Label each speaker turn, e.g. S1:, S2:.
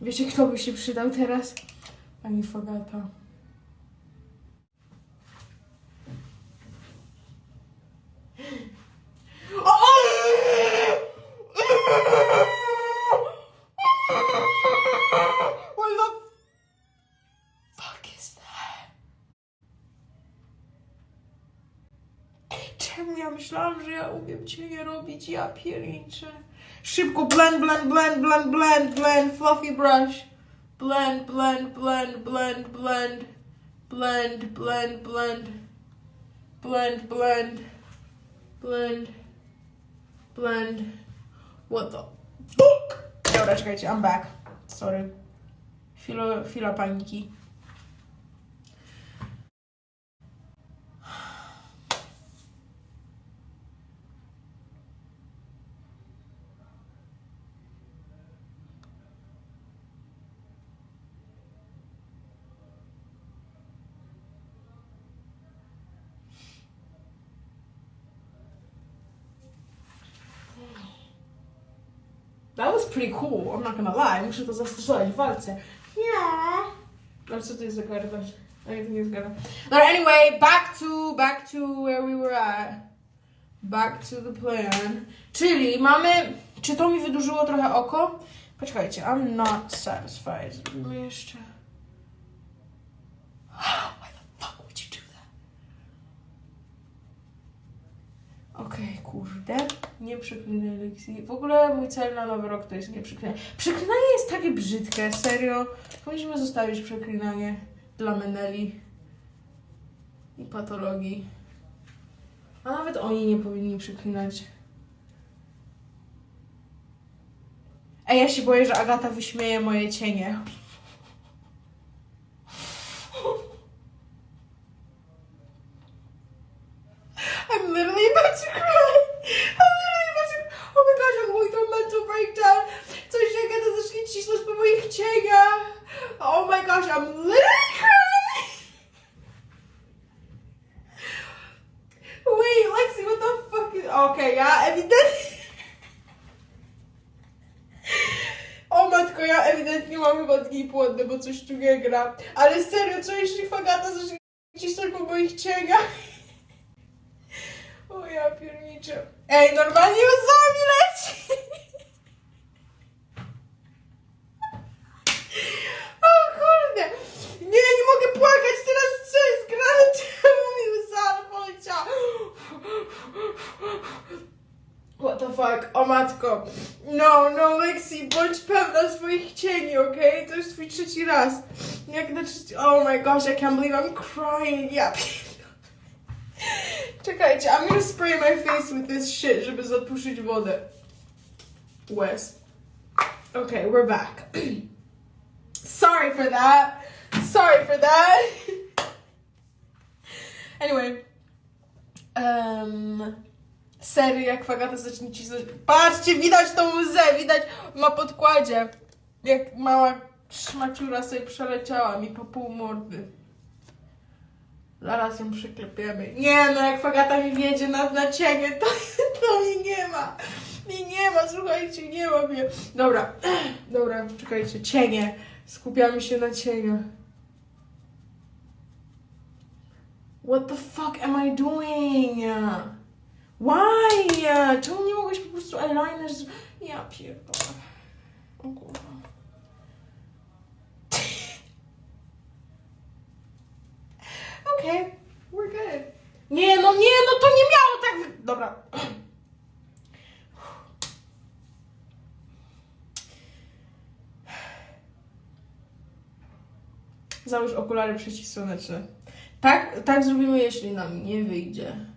S1: Wiecie, kto by się przydał teraz? Pani Fogata. What the fuck is that? Czemu ja myślałam, że ja umiem cienie robić? Ja pierniczę. Szybko blend, blend, blend, blend, blend, blend, fluffy brush. Blend, blend, blend, blend, blend. Blend, blend, blend. Blend, blend. Blend. Blend. What the fuck? Dobra, czekajcie, I'm back. Sorry. Chwila, chwila paniki. That was pretty cool, I'm not gonna lie. Muszę to zastosować w walce. Nie. Ale co to jest za garda? A nie, to nie jest garda. No anyway, back to, back to where we were at. Back to the plan. Czyli mamy... Czy to mi wydłużyło trochę oko? Poczekajcie, I'm not satisfied. Jeszcze... Why the fuck would you do that? Okej, kurde. Nie przeklinaj lekcji. W ogóle mój cel na nowy rok to jest nie przeklinanie. Przeklinanie jest takie brzydkie, serio. Powinniśmy zostawić przeklinanie dla Meneli i patologii. A nawet oni nie powinni przeklinać. Ej, ja się boję, że Agata wyśmieje moje cienie. I'm literally about to cry. I'm literally about to... Oh my gosh, I'm going through a mental breakdown. Coś się gada zacznie cisnąć po moich cieniach. Oh my gosh, I'm literally crying. Wait, Lexi, what the Okay, ja ewidentnie... O matko, ja ewidentnie mam chyba dni płodne, bo coś tu nie gra. Ale serio, co jeśli Fagata zacznie cisnąć po moich cieniach? O ja pierniczę. Ej, normalnie łzami leci! What the fuck? O matko. No, no Lexi, bądź pewna swoich cieni, okej? To jest twój trzeci raz. Jak na trzeci... Oh my gosh, I can't believe I'm crying. Ja. Czekajcie, I'm gonna spray my face with this shit, żeby zatuszyć wodę. Wes. Okay, we're back. Sorry for that. Sorry for that. anyway. Um, serio, jak Fagata zacznie cisnąć. Patrzcie, widać tą łzę, widać na podkładzie. Jak mała szmaciura sobie przeleciała mi po pół mordy. Zaraz ją przyklepiemy. Nie no, jak Fagata mi wiedzie na, na cienie, to, to mnie nie ma. Mnie nie ma, słuchajcie, nie ma mnie. Dobra, dobra, czekajcie, cienie. Skupiamy się na cieniach. What the fuck am I doing? Why? Czemu nie mogłeś po prostu eyeliner z... Ja pierdolę. O kurwa. Okay, we're good. Nie, no nie, no to nie miało tak... Dobra. Załóż okulary przeciwsłoneczne. Tak, tak zrobimy, jeśli nam nie wyjdzie.